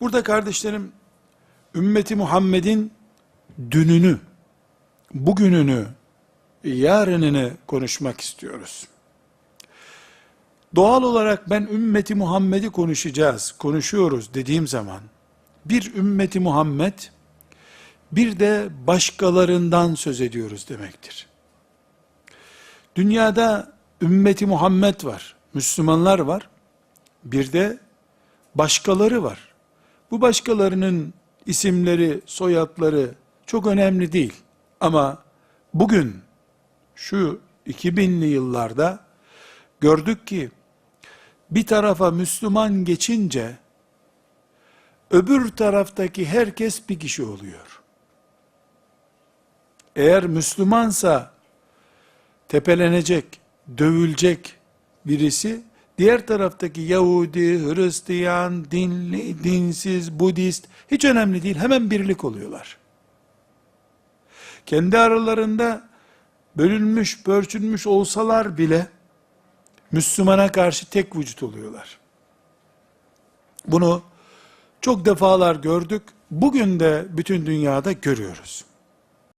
Burada kardeşlerim, ümmeti Muhammed'in dününü, bugününü, yarınını konuşmak istiyoruz. Doğal olarak ben ümmeti Muhammed'i konuşacağız, konuşuyoruz dediğim zaman, bir ümmeti Muhammed, bir de başkalarından söz ediyoruz demektir. Dünyada ümmeti Muhammed var, Müslümanlar var, bir de başkaları var. Bu başkalarının isimleri, soyadları çok önemli değil. Ama bugün şu 2000'li yıllarda gördük ki bir tarafa Müslüman geçince öbür taraftaki herkes bir kişi oluyor. Eğer Müslümansa tepelenecek, dövülecek birisi diğer taraftaki Yahudi, Hristiyan, dinli, dinsiz, Budist hiç önemli değil. Hemen birlik oluyorlar. Kendi aralarında bölünmüş, pörçünmüş olsalar bile Müslümana karşı tek vücut oluyorlar. Bunu çok defalar gördük. Bugün de bütün dünyada görüyoruz.